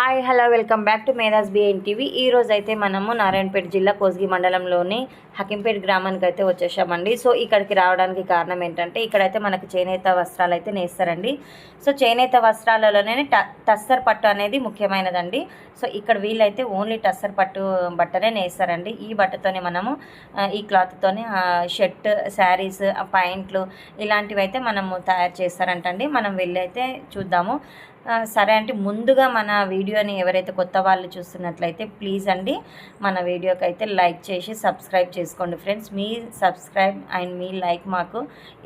Hi hello welcome back to Medha's BN TV ఈ రోజు అయితే మనము నారాయణపేట జిల్లా కోస్గి మండలంలోని హకింపేట గ్రామానికి అయితే వచ్చేసామండి. సో ఇక్కడికి రావడానికి కారణం ఏంటంటే ఇక్కడైతే మనకి చేనేత వస్త్రాలు అయితే నేస్తారండి. సో చేనేత వస్త్రాలలోనే ట టస్సర్ పట్టు అనేది ముఖ్యమైనదండి. సో ఇక్కడ వీళ్ళైతే ఓన్లీ టస్సర్ పట్టు బట్టనే నేస్తారండి. ఈ బట్టతోనే మనము ఈ క్లాత్తోనే షర్ట్ శారీస్ పాయింట్లు ఇలాంటివి అయితే మనము తయారు చేస్తారంటండి. మనం వెళ్ళి అయితే చూద్దాము. సరే అంటే ముందుగా మన వీడియోని ఎవరైతే కొత్త వాళ్ళు చూస్తున్నట్లయితే ప్లీజ్ అండి మన వీడియోకి అయితే లైక్ చేసి సబ్స్క్రైబ్ చేసుకోండి ఫ్రెండ్స్. మీ సబ్స్క్రైబ్ అండ్ మీ లైక్ మాకు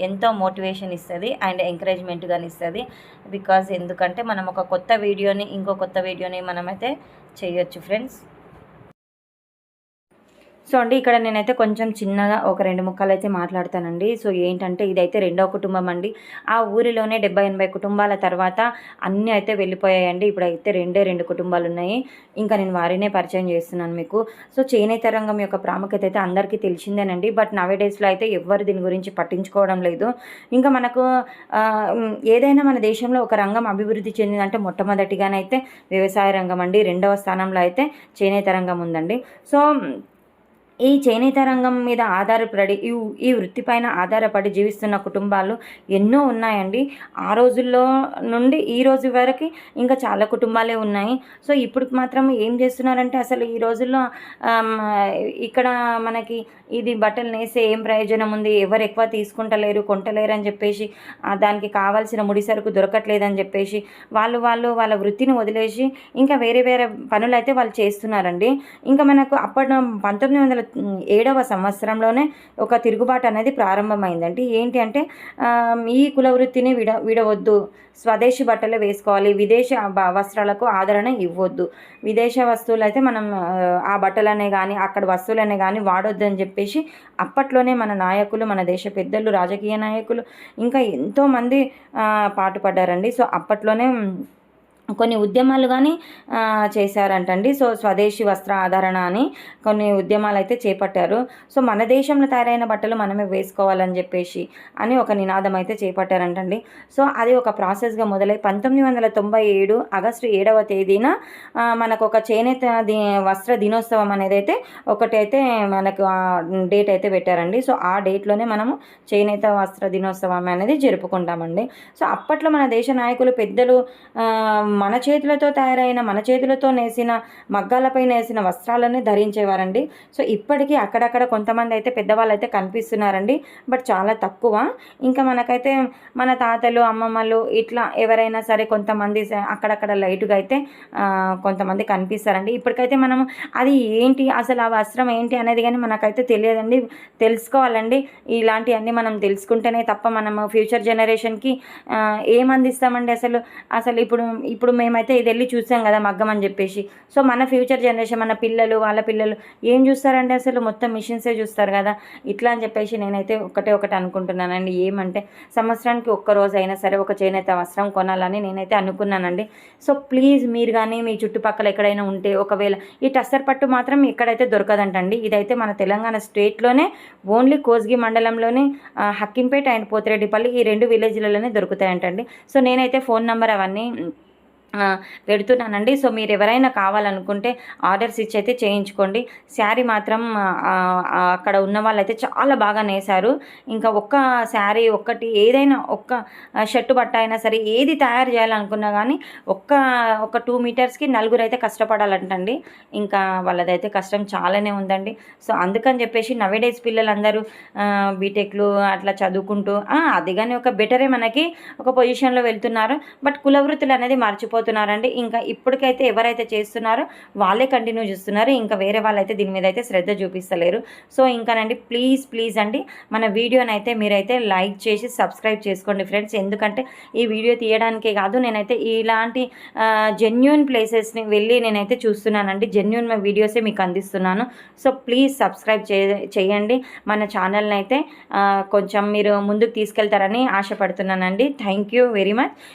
ఎంతో మోటివేషన్ ఇస్తుంది అండ్ ఎంకరేజ్మెంట్ కానీ ఇస్తుంది. బికాజ్ ఎందుకంటే మనం ఒక కొత్త వీడియోని ఇంకో కొత్త వీడియోని మనమైతే చేయొచ్చు ఫ్రెండ్స్. సో అండి ఇక్కడ నేనైతే కొంచెం చిన్నగా ఒక రెండు ముక్కలు అయితే మాట్లాడతానండి. సో ఏంటంటే ఇదైతే రెండో కుటుంబం అండి. ఆ ఊరిలోనే డెబ్బై ఎనభై కుటుంబాల తర్వాత అన్నీ అయితే వెళ్ళిపోయాయండి. ఇప్పుడైతే రెండే రెండు కుటుంబాలు ఉన్నాయి ఇంకా నేను వారినే పరిచయం చేస్తున్నాను మీకు. సో చేనేత రంగం యొక్క ప్రాముఖ్యత అయితే అందరికీ తెలిసిందేనండి. బట్ నవే డేస్లో అయితే ఎవ్వరు దీని గురించి పట్టించుకోవడం లేదు. ఇంకా మనకు ఏదైనా మన దేశంలో ఒక రంగం అభివృద్ధి చెందిందంటే మొట్టమొదటిగానైతే వ్యవసాయ రంగం అండి. రెండవ స్థానంలో అయితే చేనేత రంగం ఉందండి. సో ఈ చేనేత రంగం మీద ఆధారపడి ఈ ఈ వృత్తిపైన ఆధారపడి జీవిస్తున్న కుటుంబాలు ఎన్నో ఉన్నాయండి. ఆ రోజుల్లో నుండి ఈ రోజు వరకు ఇంకా చాలా కుటుంబాలే ఉన్నాయి. సో ఇప్పుడు మాత్రం ఏం చేస్తున్నారంటే అసలు ఈ రోజుల్లో ఇక్కడ మనకి ఇది బట్టలు నేసే ఏం ప్రయోజనం ఉంది? ఎవరు ఎక్కువ తీసుకుంటలేరు కొంటలేరు అని చెప్పేసి దానికి కావాల్సిన ముడి సరుకు దొరకట్లేదని చెప్పేసి వాళ్ళు వాళ్ళు వాళ్ళ వృత్తిని వదిలేసి ఇంకా వేరే వేరే పనులు అయితే వాళ్ళు చేస్తున్నారండి. ఇంకా మనకు అప్పటి పంతొమ్మిది వందల ఏడవ సంవత్సరంలోనే ఒక తిరుగుబాటు అనేది ప్రారంభమైందండి. ఏంటి అంటే ఈ కుల వృత్తిని విడ విడవద్దు. స్వదేశీ బట్టలే వేసుకోవాలి. విదేశ వస్త్రాలకు ఆదరణ ఇవ్వద్దు. విదేశ వస్తువులు అయితే మనం ఆ, బట్టలనే కానీ అక్కడ వస్తువులనే కానీ వాడొద్దు అని చెప్పేసి అప్పట్లోనే మన నాయకులు మన దేశ పెద్దలు రాజకీయ నాయకులు ఇంకా ఎంతోమంది పాటుపడ్డారండి. సో అప్పట్లోనే కొన్ని ఉద్యమాలు కానీ చేశారంటండి. సో స్వదేశీ వస్త్ర ఆధారణ అని కొన్ని ఉద్యమాలు అయితే చేపట్టారు. సో మన దేశంలో తయారైన బట్టలు మనమే వేసుకోవాలని చెప్పేసి అని ఒక నినాదం అయితే చేపట్టారంటండి. సో అది ఒక ప్రాసెస్గా మొదలై పంతొమ్మిది వందల తొంభై ఏడు ఆగస్టు ఏడవ తేదీన మనకు ఒక చేనేత ది వస్త్ర దినోత్సవం అనేది అయితే ఒకటి అయితే మనకు డేట్ అయితే పెట్టారండి. సో ఆ డేట్లోనే మనము చేనేత వస్త్ర దినోత్సవం అనేది జరుపుకుంటామండి. సో అప్పట్లో మన దేశ నాయకులు పెద్దలు మన చేతులతో తయారైన మన చేతులతో నేసిన మగ్గాలపై నేసిన వస్త్రాలని ధరించేవారండి. సో ఇప్పటికీ అక్కడక్కడ కొంతమంది అయితే పెద్దవాళ్ళు అయితే కనిపిస్తున్నారండి. బట్ చాలా తక్కువ. ఇంకా మనకైతే మన తాతలు అమ్మమ్మలు ఇట్లా ఎవరైనా సరే కొంతమంది అక్కడక్కడ లైట్గా అయితే కొంతమంది కనిపిస్తారండి. ఇప్పటికైతే మనం అది ఏంటి అసలు ఆ వస్త్రం ఏంటి అనేది కానీ మనకైతే తెలియదండి. తెలుసుకోవాలండి. ఇలాంటివన్నీ మనం తెలుసుకుంటేనే తప్ప మనం ఫ్యూచర్ జనరేషన్కి ఏమందిస్తామండి అసలు? అసలు ఇప్పుడు ఇప్పుడు ఇప్పుడు మేమైతే ఇది వెళ్ళి చూసాం కదా మగ్గం అని చెప్పేసి. సో మన ఫ్యూచర్ జనరేషన్ మన పిల్లలు వాళ్ళ పిల్లలు ఏం చూస్తారండి అసలు? మొత్తం మిషన్సే చూస్తారు కదా. ఇట్లా అని చెప్పేసి నేనైతే ఒకటే ఒకటి అనుకుంటున్నానండి. ఏమంటే సంవత్సరానికి ఒక్క రోజు అయినా సరే ఒక చేనేత వస్త్రం కొనాలని నేనైతే అనుకున్నానండి. సో ప్లీజ్ మీరు కానీ మీ చుట్టుపక్కల ఎక్కడైనా ఉంటే ఒకవేళ ఈ టస్సర్ పట్టు మాత్రం ఎక్కడైతే దొరకదంటండి. ఇదైతే మన తెలంగాణ స్టేట్లోనే ఓన్లీ కోస్గి మండలంలోనే హక్కింపేట అండ్ పోతిరెడ్డిపల్లి ఈ రెండు విలేజ్లలోనే దొరుకుతాయంటండి. సో నేనైతే ఫోన్ నెంబర్ అవన్నీ పెడుతున్నానండి. సో మీరు ఎవరైనా కావాలనుకుంటే ఆర్డర్స్ ఇచ్చి అయితే చేయించుకోండి. శారీ మాత్రం అక్కడ ఉన్న వాళ్ళైతే చాలా బాగా నేశారు. ఇంకా ఒక్క శారీ ఒక్కటి ఏదైనా ఒక్క షర్టు బట్ట అయినా సరే ఏది తయారు చేయాలనుకున్నా కానీ ఒక్క ఒక టూ మీటర్స్కి నలుగురు అయితే కష్టపడాలంటండి. ఇంకా వాళ్ళదైతే కష్టం చాలానే ఉందండి. సో అందుకని చెప్పేసి నవేడేస్ పిల్లలందరూ బీటెక్లు అట్లా చదువుకుంటూ అది కానీ ఒక బెటరే మనకి ఒక పొజిషన్లో వెళ్తున్నారు. బట్ కుల వృత్తులు అనేది మర్చిపోతున్నారండి ఇంకా ఇప్పటికైతే ఎవరైతే చేస్తున్నారో వాళ్ళే కంటిన్యూ చేస్తున్నారు. ఇంకా వేరే వాళ్ళైతే దీని మీద అయితే శ్రద్ధ చూపిస్తలేరు. సో ఇంకానండి ప్లీజ్ ప్లీజ్ అండి మన వీడియోని అయితే మీరైతే లైక్ చేసి సబ్స్క్రైబ్ చేసుకోండి ఫ్రెండ్స్. ఎందుకంటే ఈ వీడియో తీయడానికే కాదు నేనైతే ఇలాంటి జెన్యున్ ప్లేసెస్ని వెళ్ళి నేనైతే చూస్తున్నానండి. జెన్యున్ వీడియోసే మీకు అందిస్తున్నాను. సో ప్లీజ్ సబ్స్క్రైబ్ చేయండి. మన ఛానల్ని అయితే కొంచెం మీరు ముందుకు తీసుకెళ్తారని ఆశపడుతున్నానండి. Thank you very much